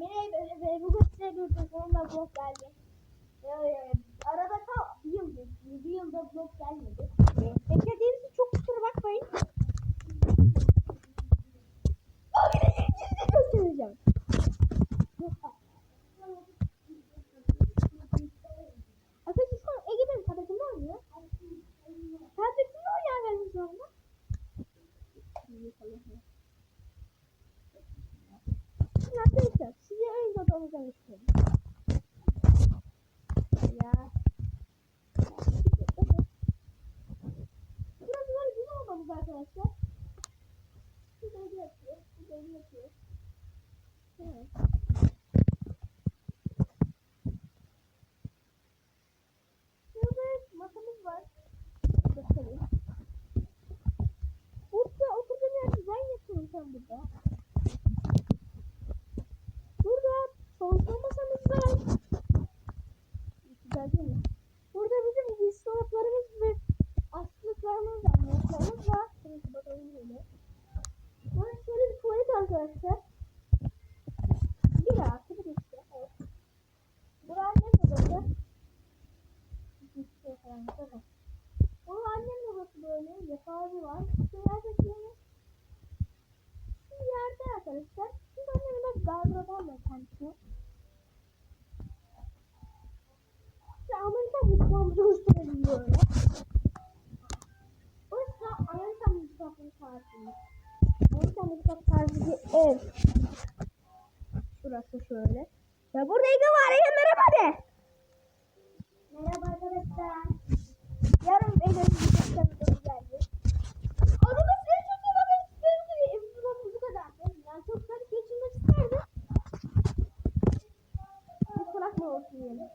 Beni bugün size bir telefonla blok geldi. Ee, arada ta bir yıl geçti. Bir yılda blok gelmedi. Beklediğiniz odamızdan istiyorum. Ya. Burası böyle güzel odamız arkadaşlar. Yatıyor. Şurada Ege yatıyor. Evet. Şurada masamız var. Göstereyim. Burada oturduğum yerde ben yatıyorum sen burada. Burada çalışma masamız var. Güzel değil mi? Burada bizim giysi dolaplarımız ve askılıklarımız var. Notlarımız var. Şöyle bakalım böyle. Burası şöyle bir tuvalet arkadaşlar. Bir artı bir işte. Evet. Burası annem odası. İşte falan. Bakın. Bu annem odası böyle. Yatağı var. Şuraya bekliyoruz. Şu yerde arkadaşlar. Şimdi annemin gardırop var kendisi. İşte Amerikan mutfağımızı gösterelim böyle. Burası Amerikan mutfağının tarzı. Amerikan mutfak tarzı bir ev. Şurası şöyle. Ve burada Ege var. Ege merhaba olsun yani.